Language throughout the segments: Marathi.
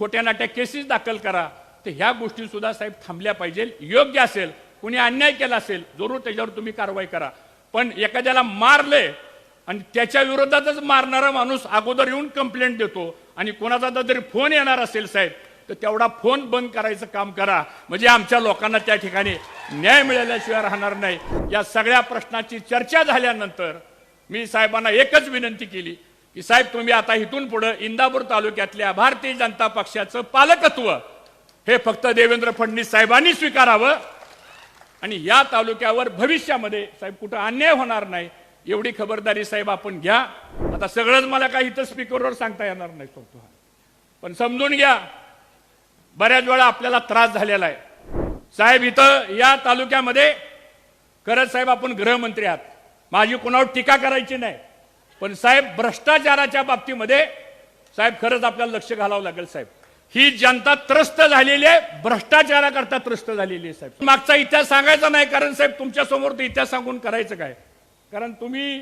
खोट्या नाट्या केसेस दाखल करा. तर ह्या गोष्टी सुद्धा साहेब थांबल्या पाहिजे. योग्य असेल कुणी अन्याय केला असेल जरूर त्याच्यावर तुम्ही कारवाई करा. पण एखाद्याला मारले आणि त्याच्या विरोधातच मारणारा माणूस अगोदर येऊन कंप्लेंट देतो आणि कोणाचा आता जरी फोन येणार असेल साहेब तर तेवढा फोन बंद करायचं काम करा. म्हणजे आमच्या लोकांना त्या ठिकाणी न्याय मिळाल्याशिवाय राहणार नाही. या सगळ्या प्रश्नाची चर्चा झाल्यानंतर मी साहेबांना एकच विनंती केली की साहेब तुम्ही आता इथून पुढे इंदापूर तालुक्यातल्या भारतीय जनता पक्षाचं पालकत्व हे फक्त देवेंद्र फडणवीस साहेबांनी स्वीकारावं आणि या तालुक्यावर भविष्यामध्ये साहेब कुठं अन्याय होणार नाही एवढी खबरदारी साहेब आपण घ्या. आता सगळंच मला काही इथं स्पीकरवर सांगता येणार नाही तो पण समजून घ्या बऱ्याच वेळा आपल्याला त्रास झालेला आहे. साहेब इथं या तालुक्यामध्ये खरंच साहेब आपण गृहमंत्री आहात. माझी कुणावर टीका करायची नाही. पण साहेब भ्रष्टाचाराच्या बाबतीमध्ये साहेब खरंच आपल्याला लक्ष घालावं लागेल साहेब. ही जनता त्रस्त झालेली आहे भ्रष्टाचाराकरता त्रस्त झालेली आहे साहेब. मागचा इतिहास सांगायचा नाही कारण साहेब तुमच्यासमोर तो इतिहास सांगून करायचं काय? कारण तुम्ही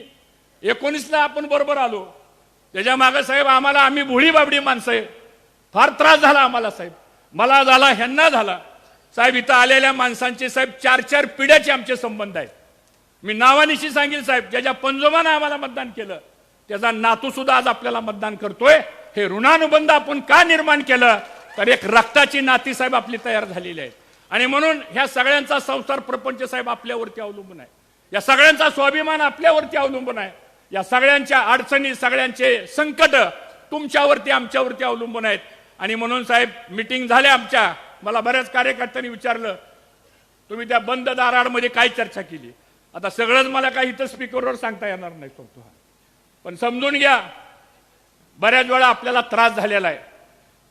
एकोणीसला आपण बरोबर आलो. त्याच्यामागे साहेब आम्हाला आम्ही भोळी बाबडी माणसं आहे. फार त्रास झाला आम्हाला साहेब. मला झाला ह्यांना झाला. साहेब इथं आलेल्या माणसांचे साहेब चार चार पिढ्याचे आमचे संबंध आहेत. मी नावानिशी सांगेल साहेब ज्याच्या पंजोबानं आम्हाला मतदान केलं. त्याचा नातू सुद्धा आज आपल्याला मतदान करतोय. हे ऋणानुबंध आपण का निर्माण केलं? तर एक रक्ताची नाती साहेब आपली तयार झालेली आहेत. आणि म्हणून ह्या सगळ्यांचा संसार प्रपंच साहेब आपल्यावरती अवलंबून आहे. या सगळ्यांचा स्वाभिमान आपल्यावरती अवलंबून आहे. या सगळ्यांच्या अडचणी सगळ्यांचे संकट तुमच्यावरती आमच्यावरती अवलंबून आहेत. आणि म्हणून साहेब मिटिंग झाल्या आमच्या. मला बऱ्याच कार्यकर्त्यांनी विचारलं तुम्ही त्या बंद दाराडमध्ये काय चर्चा केली? आता सगळंच मला काही इथं स्पीकरवर सांगता येणार नाही सांगतो पण समजून घ्या बऱ्याच वेळा आपल्याला त्रास झालेला आहे.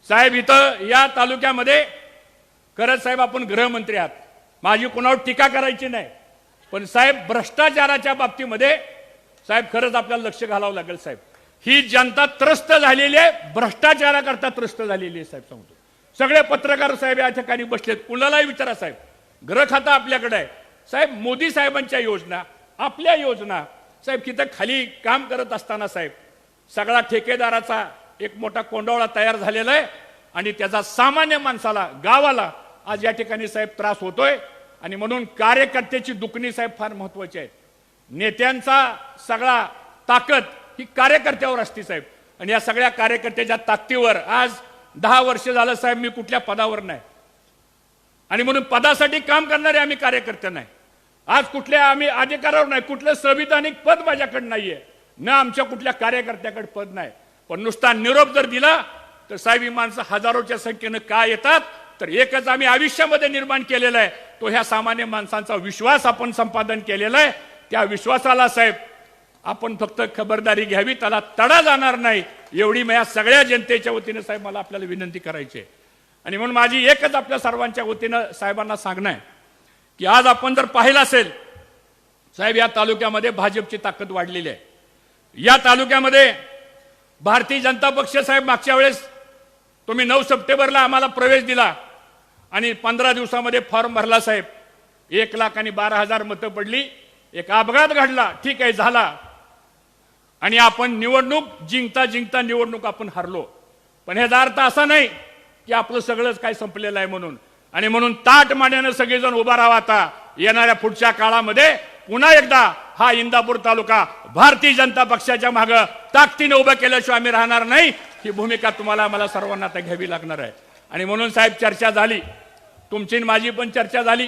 साहेब इथं या तालुक्यामध्ये खरंच साहेब आपण गृहमंत्री आहात. माझी कुणावर टीका करायची नाही. पण साहेब भ्रष्टाचाराच्या बाबतीमध्ये साहेब खरंच आपल्याला लक्ष घालावं लागेल साहेब. ही जनता त्रस्त झालेली आहे भ्रष्टाचाराकरता त्रस्त झालेली आहे साहेब सांगतो. सगळे पत्रकार साहेब या ठिकाणी बसलेत. कुणालाही विचारा साहेब. ग्रह खातं आपल्याकडे आहे. साहेब मोदी साहेबांच्या योजना आपल्या योजना साहेब तिथं खाली काम करत असताना साहेब सगळा ठेकेदाराचा एक मोठा कोंडवळा तयार झालेला आहे आणि त्याचा सामान्य माणसाला गावाला आज या ठिकाणी साहेब त्रास होतोय आणि म्हणून कार्यकर्त्याची दुखणी साहेब फार महत्वाची आहे. नेत्यांचा सगळा ताकद ही कार्यकर्त्यावर असते साहेब. आणि या सगळ्या कार्यकर्त्याच्या ताकदीवर आज दहा वर्ष झालं साहेब मी कुठल्या पदावर नाही. आणि म्हणून पदासाठी काम करणारे आम्ही कार्यकर्ते नाही. आज कुठल्या आम्ही अधिकारावर नाही कुठलं संविधानिक पद माझ्याकडे नाहीये. ना आमच्या कुठल्या कार्यकर्त्याकडे पद नाही. पण नुसता निरोप जर दिला तर साहेब ही माणसं हजारोच्या संख्येनं का येतात? तर एकच आम्ही आयुष्यामध्ये निर्माण केलेला आहे. तो ह्या सामान्य माणसांचा विश्वास आपण संपादन केलेला आहे. त्या विश्वासाला साहेब आपण फक्त खबरदारी घ्यावी त्याला तडा जाणार नाही. एवढी माझ्या सगळ्या जनतेच्या वतीनं साहेब मला आपल्याला विनंती करायची आहे. आणि म्हणून माझी एकच आपल्या सर्वांच्या वतीनं साहेबांना सांगणं आहे. की आज आपण जर पाहिलं असेल साहेब या तालुक्यामध्ये भाजपची ताकद वाढलेली आहे. या तालुक्यामध्ये भारतीय जनता पक्ष साहेब मागच्या वेळेस तुम्ही नऊ सप्टेंबरला आम्हाला प्रवेश दिला आणि पंधरा दिवसामध्ये फॉर्म भरला साहेब. एक लाख आणि बारा हजार मतं पडली. एक अपघात घडला. ठीक आहे झाला. आणि आपण निवडणूक जिंकता जिंकता निवडणूक आपण हरलो. पण ह्याचा अर्थ असा नाही की आपलं सगळंच काय संपलेलं आहे म्हणून आणि म्हणून ताट मांड्यानं सगळेजण उभा राहा आता. येणाऱ्या पुढच्या काळामध्ये पुन्हा एकदा हा इंदापूर तालुका भारतीय जनता पक्षाच्या माग ताकदीने उभं केल्याशिवाय आम्ही राहणार नाही. ही भूमिका तुम्हाला मला सर्वांना आता घ्यावी लागणार आहे. आणि म्हणून साहेब चर्चा झाली. तुमची आणि माझी पण चर्चा झाली.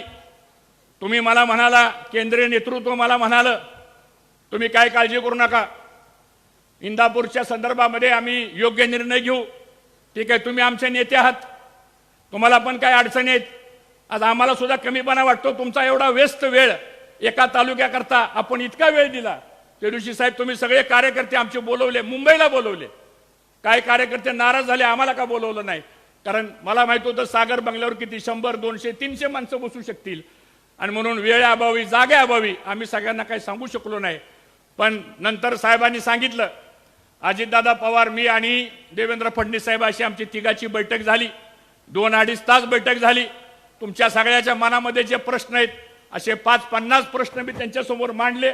तुम्ही मला म्हणाला केंद्रीय नेतृत्व मला म्हणालं तुम्ही काय काळजी करू नका. इंदापूरच्या संदर्भामध्ये आम्ही योग्य निर्णय घेऊ. ठीक आहे तुम्ही आमचे नेते आहात. तुम्हाला पण काय अडचणी आहेत आज आम्हाला सुद्धा कमीपणा वाटतो. तुमचा एवढा व्यस्त वेळ एका तालुक्याकरता आपण इतका वेळ दिला. त्या दिवशी साहेब तुम्ही सगळे कार्यकर्ते आमचे बोलवले मुंबईला बोलवले. काय कार्यकर्ते नाराज झाले आम्हाला का बोलवलं नाही? कारण मला माहीत होतं सागर बंगल्यावर किती शंभर दोनशे तीनशे माणसं बसू शकतील. आणि म्हणून वेळेअभावी जागेअभावी आम्ही सगळ्यांना काही सांगू शकलो नाही. पण नंतर साहेबांनी सांगितलं अजितदादा पवार मी आणि देवेंद्र फडणवीस साहेब अशी आमची तिघाची बैठक झाली. दोन अडीच तास बैठक झाली. तुमच्या सगळ्याच्या मनामध्ये जे प्रश्न आहेत असे पाच पन्नास प्रश्न मी त्यांच्यासमोर मांडले.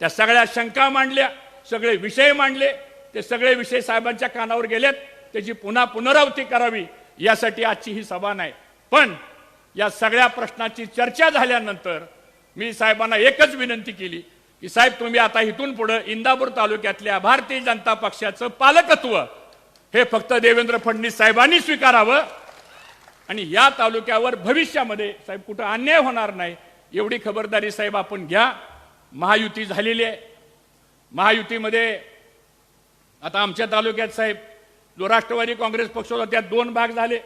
त्या सगळ्या शंका मांडल्या सगळे विषय मांडले. ते सगळे विषय साहेबांच्या कानावर गेलेत. त्याची पुन्हा पुनरावृत्ती करावी यासाठी आजची ही सभा नाही. पण या सगळ्या प्रश्नाची चर्चा झाल्यानंतर मी साहेबांना एकच विनंती केली की साहेब तुम्ही आता इथून पुढे इंदापूर तालुक्यातल्या भारतीय जनता पक्षाचं पालकत्व हे फक्त देवेंद्र फडणवीस साहेबांनी स्वीकारावं. आणि या तालुक्यावर भविष्यामध्ये साहेब कुठं अन्याय होणार नाही एवढी खबरदारी साहेब आपण घ्या. महायुती झालेली आहे. महायुतीमध्ये आता आमच्या तालुक्यात साहेब जो राष्ट्रवादी काँग्रेस पक्ष होता त्यात दोन भाग झाले.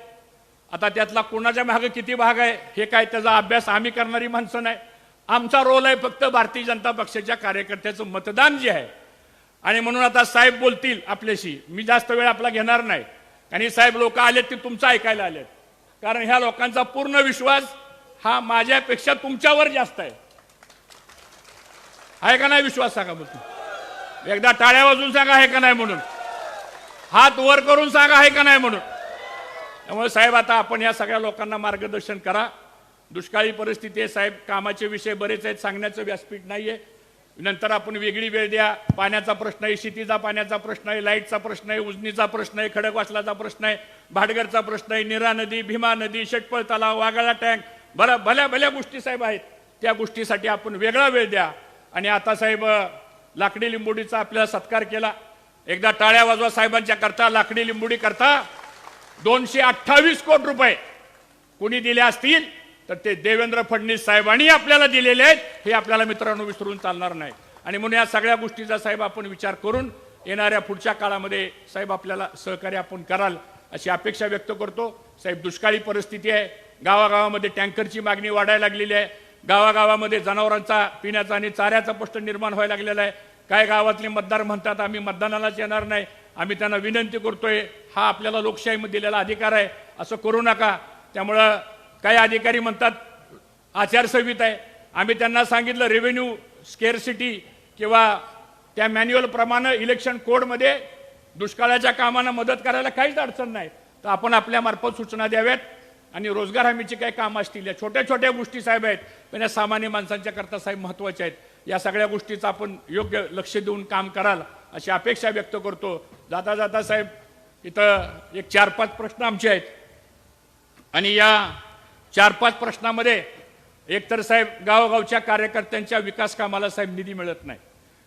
आता त्यातला कोणाच्या भाग किती भाग आहे हे काय त्याचा अभ्यास आम्ही करणारी माणसं नाही. आमचा रोल आहे फक्त भारतीय जनता पक्षाच्या कार्यकर्त्याचं मतदान जे आहे. आणि म्हणून आता साहेब बोलतील आपल्याशी. मी जास्त वेळ आपला घेणार नाही. आणि साहेब लोक आलेत ते तुमचं ऐकायला आलेत. कारण ह्या लोकांचा पूर्ण विश्वास हा माझ्यापेक्षा तुमच्यावर जास्त आहे. आहे का नाही विश्वास सांगा बघ एकदा टाळ्या वाजून सांगा आहे का नाही म्हणून? हात वर करून सांगा आहे का नाही म्हणून? त्यामुळे साहेब आता आपण या सगळ्या लोकांना मार्गदर्शन करा. दुष्काळी परिस्थिती आहे साहेब कामाचे विषय बरेच आहेत सांगण्याचं व्यासपीठ नाहीये. नंतर आपण वेगळी वेळ द्या. पाण्याचा प्रश्न आहे शेतीचा पाण्याचा प्रश्न आहे लाईटचा प्रश्न आहे उजनीचा प्रश्न आहे खडकवासलाचा प्रश्न आहे. भाडगरचा प्रश्न आहे निरा नदी भीमा नदी शेटपळ तलाव वाघाळा टँक बरा भल्या भल्या गोष्टी साहेब आहेत. त्या गोष्टीसाठी आपण वेगळा वेळ द्या. आणि आता साहेब लाकडी लिंबोडीचा आपल्याला सत्कार केला. एकदा टाळ्या वाजवा साहेबांच्या करता लाकडी लिंबोडी करता. दोनशे अठ्ठावीस कोटी रुपये कुणी दिले असतील तर ते देवेंद्र फडणवीस साहेबांनी आपल्याला दिलेले आहेत. हे आपल्याला मित्रांनो विसरून चालणार नाही. आणि म्हणून या सगळ्या गोष्टीचा साहेब आपण विचार करून येणाऱ्या पुढच्या काळामध्ये साहेब आपल्याला सहकार्य आपण कराल. अशी अपेक्षा व्यक्त करतो. साहेब दुष्काळी परिस्थिती आहे. गावागावामध्ये टँकरची मागणी वाढायला लागलेली आहे. गावागावामध्ये जनावरांचा पिण्याचा आणि चाऱ्याचा प्रश्न निर्माण व्हायला लागलेला आहे. काय गावातले मतदार म्हणतात आम्ही मतदानालाच येणार नाही. आम्ही त्यांना विनंती करतोय. हा आपल्याला लोकशाहीमध्ये दिलेला अधिकार आहे. असं करू नका. त्यामुळं काही अधिकारी म्हणतात आचारसंहिता आहे. आम्ही त्यांना सांगितलं रेव्हेन्यू स्केअरसिटी किंवा त्या मॅन्युअल प्रमाणे इलेक्शन कोडमध्ये दुष्काळाच्या कामांना मदत करायला काहीच अडचण नाही. तर आपण आपल्या मार्फत सूचना द्याव्यात आणि रोजगार हमीची काही कामं असतील या छोट्या छोट्या गोष्टी साहेब आहेत पण या सामान्य माणसांच्या करता साहेब महत्त्वाच्या आहेत. या सगळ्या गोष्टीचं आपण योग्य लक्ष देऊन काम कराल अशी अपेक्षा व्यक्त करतो. जाता जाता साहेब इथं एक चार पाच प्रश्न आमचे आहेत. आणि या चार पाच प्रश्नामध्ये एकतर साहेब गावोगावच्या कार्यकर्त्यांच्या विकास कामाला साहेब निधी मिळत नाही.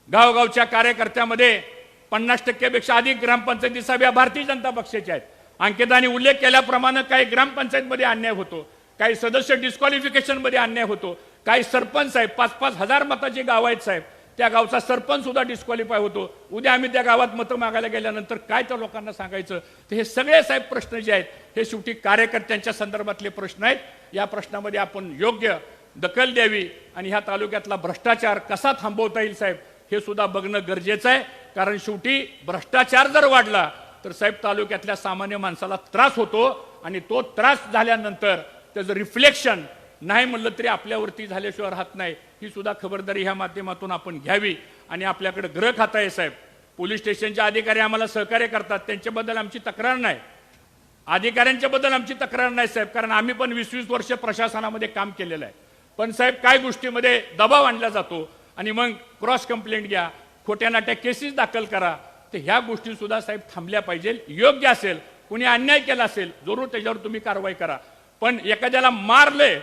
गावोगावच्या कार्यकर्त्यामध्ये पन्नास टक्क्यापेक्षा अधिक ग्रामपंचायती सभ्या भारतीय जनता पक्षाच्या आहेत. अंकिताने उल्लेख केल्याप्रमाणे काही ग्रामपंचायतमध्ये अन्याय होतो काही सदस्य डिस्क्वालिफिकेशनमध्ये अन्याय होतो काही सरपंच साहेब पाच पाच हजार मताचे गाव आहेत साहेब त्या गावचा सरपंच सुद्धा डिस्क्वालिफाय होतो. उद्या आम्ही त्या गावात मतं मागायला गेल्यानंतर काय त्या लोकांना सांगायचं? तर हे सगळे साहेब प्रश्न जे आहेत हे शेवटी कार्यकर्त्यांच्या संदर्भातले प्रश्न आहेत. या प्रश्नामध्ये आपण योग्य दखल द्यावी आणि ह्या तालुक्यातला भ्रष्टाचार कसा थांबवता येईल साहेब हे सुद्धा बघणं गरजेचं आहे. कारण शेवटी भ्रष्टाचार जर वाढला तर साहेब तालुक्यातल्या सामान्य माणसाला त्रास होतो आणि तो त्रास झाल्यानंतर त्याचं रिफ्लेक्शन नाही म्हणलं तरी आपल्यावरती झाल्याशिवाय राहत नाही. ही सुद्धा खबरदारी ह्या माध्यमातून आपण घ्यावी आणि आपल्याकडे ग्रह खाता आहे साहेब. पोलीस स्टेशनचे अधिकारी आम्हाला सहकार्य करतात त्यांच्याबद्दल आमची तक्रार नाही. अधिकाऱ्यांच्या बद्दल आमची तक्रार नाही साहेब कारण आम्ही पण वीस वीस वर्ष प्रशासनामध्ये काम केलेलं आहे. पण साहेब काय गोष्टीमध्ये दबाव आणला जातो आणि मग क्रॉस कंप्लेंट घ्या खोट्या नाट्या केसेस दाखल करा. तर ह्या गोष्टी सुद्धा साहेब थांबल्या पाहिजे योग्य असेल कुणी अन्याय केला असेल जरूर त्याच्यावर तुम्ही कारवाई करा. पण एखाद्याला मारले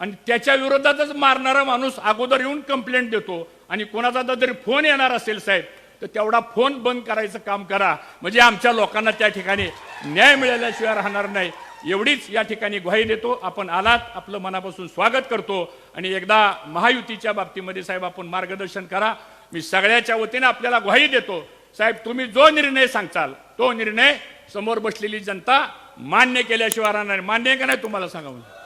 आणि त्याच्या विरोधातच मारणारा माणूस अगोदर येऊन कंप्लेंट देतो आणि कोणाचा जरी फोन येणार असेल साहेब तर तेवढा फोन बंद करायचं काम करा. म्हणजे आमच्या लोकांना त्या ठिकाणी न्याय मिळाल्याशिवाय राहणार नाही. एवढीच या ठिकाणी ग्वाही देतो. आपण आलात आपलं मनापासून स्वागत करतो आणि एकदा महायुतीच्या बाबतीमध्ये साहेब आपण मार्गदर्शन करा. मी सगळ्याच्या वतीने आपल्याला ग्वाही देतो. साहेब तुम्ही जो निर्णय सांगताल तो निर्णय समोर बसलेली जनता मान्य केल्याशिवाय राहणार मान्य का नाही तुम्हाला सांगा म्हणून